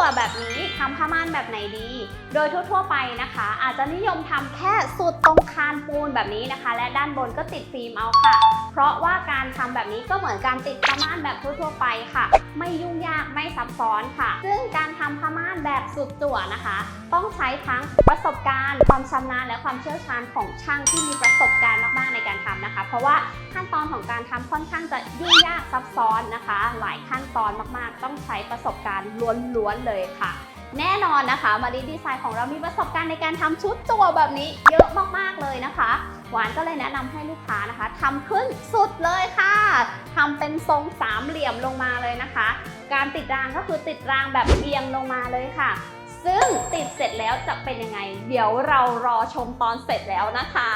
ตัวแบบนี้ทำผ้าม่านแบบไหนดี โดยทั่วๆไปนะคะ อาจจะนิยมทำแค่สุดตรงคานปูนแบบนี้นะคะ และด้านบนก็ติดฟิล์มเอาค่ะ เพราะว่าการทำแบบนี้ก็เหมือนการติดผ้าม่านแบบทั่วๆไปค่ะ ไม่ยุ่งยากไม่ซับซ้อนค่ะ ซึ่งการทำผ้าม่านแบบสุดจั่วนะคะ ต้องใช้ทั้งประสบการณ์ ความชำนาญและความเชี่ยวชาญของช่างที่มีประสบการณ์มากๆในการทำนะคะ เพราะว่า ขั้นตอนของการทำค่อนข้างจะยุ่งยากซับซ้อนนะคะ หลายขั้นตอนมากๆ ต้องใช้ประสบการณ์ล้วนๆเลยค่ะ แน่นอนนะคะมารีดีไซน์ของเรามีประสบการณ์ในการทำชุดตัวแบบนี้เยอะมากๆเลยนะคะหวานก็เลยแนะนำให้ลูกค้านะคะทำขึ้นสุดเลยค่ะทำเป็นทรงสามเหลี่ยมลงมาเลยนะคะ การติดรางก็คือติดรางแบบเอียงลงมาเลยค่ะ ซึ่งติดเสร็จแล้วจะเป็นยังไง เดี๋ยวเรารอชมตอนเสร็จแล้วนะคะ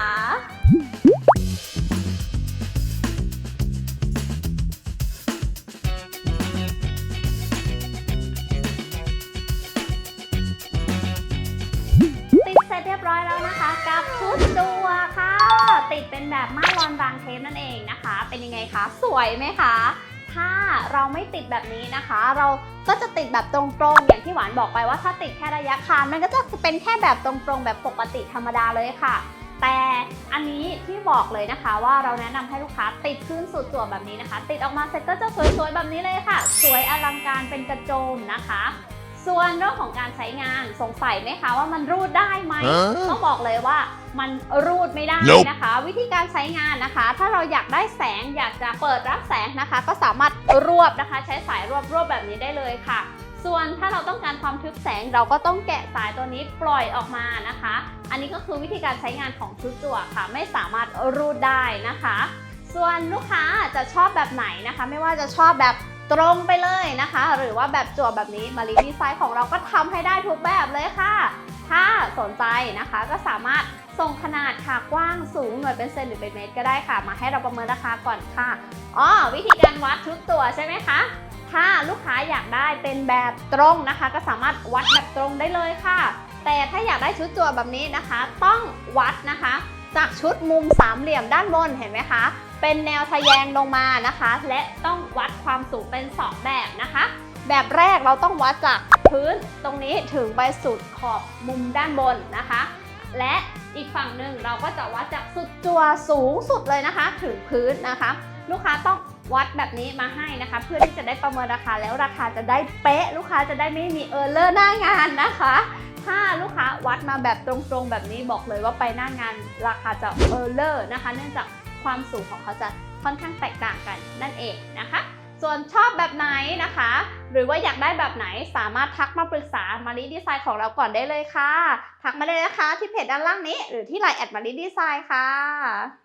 อยแล้วนะคะ กับชุดจัวค่ะ ติดเป็นแบบม่านรอนรางเทปนั่นเองนะคะ เป็นยังไงคะ สวยไหมคะ ถ้าเราไม่ติดแบบนี้นะคะ เราก็จะติดแบบตรงๆ อย่างที่หวานบอกไปว่าถ้าติดแค่ระยะคานมันก็จะเป็นแค่แบบตรงๆ แบบปกติธรรมดาเลยค่ะ แต่อันนี้ที่บอกเลยนะคะ ว่าเราแนะนำให้ลูกค้าติดขึ้นสุดจั่วแบบนี้นะคะ ติดออกมาเสร็จก็จะสวยๆแบบนี้เลยค่ะ สวยอลังการเป็นกระโจมนะคะ ส่วนเรื่องของการใช้งานสงสัยไหมคะว่ามันรูดได้ไหม Huh? ต้องบอกเลยว่ามันรูดไม่ได้ Nope นะคะ วิธีการใช้งานนะคะ ถ้าเราอยากได้แสงอยากจะเปิดรับแสงนะคะ ก็สามารถรวบนะคะ ใช้สายรวบรวบแบบนี้ได้เลยค่ะ ส่วนถ้าเราต้องการความทึบแสงเราก็ต้องแกะสายตัวนี้ปล่อยออกมานะคะ อันนี้ก็คือวิธีการใช้งานของชุดจั่วค่ะ ไม่สามารถรูดได้นะคะ ส่วนลูกค้าจะชอบแบบไหนนะคะ ไม่ว่าจะชอบแบบ ตรงไปเลยนะคะ หรือว่าแบบจั่วแบบนี้มารีดีไซน์ของเราก็ทำให้ได้ทุกแบบเลยค่ะ ถ้าสนใจนะคะก็สามารถส่งขนาดค่ะกว้างสูงหน่วยเป็นเซนหรือเป็นเมตรก็ได้ค่ะ มาให้เราประเมินราคาก่อนค่ะอ๋อวิธีการวัดชุดตัวใช่ไหมคะถ้าลูกค้าอยากได้เป็นแบบตรงนะคะ ก็สามารถวัดแบบตรงได้เลยค่ะ แต่ถ้าอยากได้ชุดตัวแบบนี้นะคะ ต้องวัดนะคะ จากชุดมุมสามเหลี่ยมด้านบนเห็นไหมคะ เป็นแนวทะแยงลงมานะคะ และต้องวัดความสูงเป็น 2 แบบนะคะ แบบแรกเราต้องวัดจากพื้นตรงนี้ถึงไปสุดขอบมุมด้านบนนะคะ และอีกฝั่งหนึ่งเราก็จะวัดจากสุดจัวสูงสุดเลยนะคะ ถึงพื้นนะคะ ลูกค้าต้องวัดแบบนี้มาให้นะคะ เพื่อที่จะได้ประเมินราคาแล้วราคาจะได้เป๊ะ ลูกค้าจะได้ไม่มีเออร์เลอร์หน้างานนะคะ ถ้าลูกค้าวัดมาแบบตรงๆแบบนี้บอกเลยว่าไปหน้างานราคาจะเออร์เลอร์นะคะ เนื่องจาก ความสูงของเขาจะค่อนข้างแตกต่างกันนั่นเองนะคะ ส่วนชอบแบบไหนนะคะ หรือว่าอยากได้แบบไหนสามารถทักมาปรึกษามารีดีไซน์ของเราก่อนได้เลยค่ะ ทักมาเลยนะคะที่เพจด้านล่างนี้ หรือที่ไลน์แอดมารีดีไซน์ค่ะ